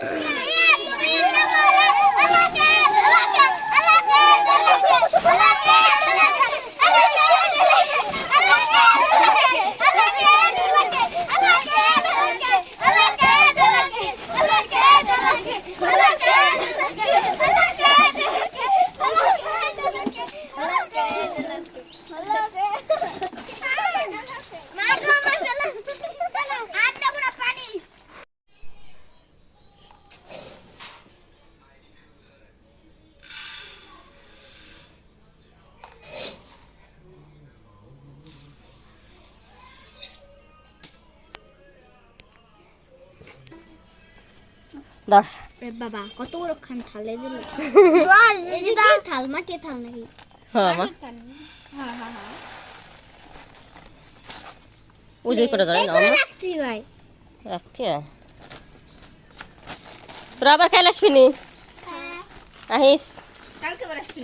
Yeah. ধর বাবা কত বড় খান থালে দিল? এই যে থাল মাটি থাল নাকি? হ্যাঁ মা। হ্যাঁ হ্যাঁ হ্যাঁ। উজুই করে ধরে না রাখছি ভাই। রাখছি তোরা আবার খেলে আসবি নি? আহিস। কালকে বার আসবি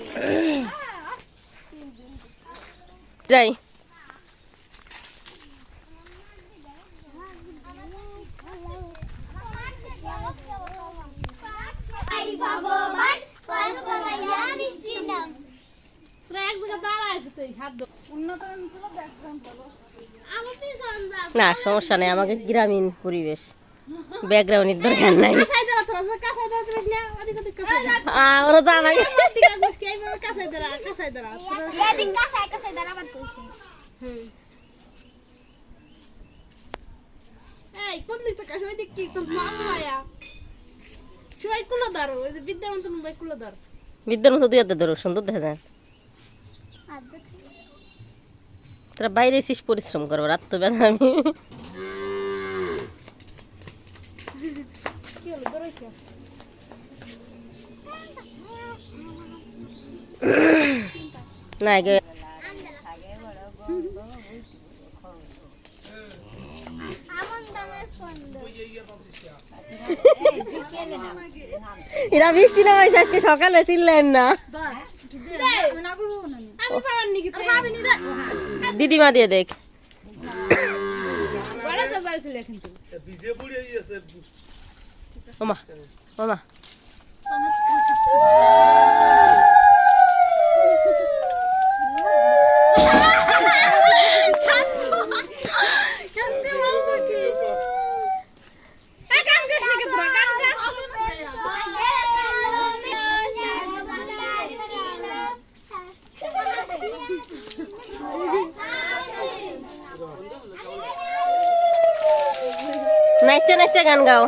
যাই। না সমস্যা নেই আমাকে গ্রামীণ পরিবেশ। ব্যাকগ্রাউন্ডের দরকার নাই। ওরা তো আমাকে এই কোন দিক থেকে তোর মা মায়া। সবাই কুলো ধরো ওই যে বিদ্যামন্ত ভাই কুলো ধর বিদ্যার মতো দুই হাতে ধরো সুন্দর দেখা যায়। তোরা বাইরে এসিস পরিশ্রম করব রাত তো বেলা আমি। না এরা বৃষ্টি না হয়েছে আজকে সকালে চিনলেন না। দিদিমা দিয়ে দেখ। ওমা ওমা। নাচা নাচা গান গাও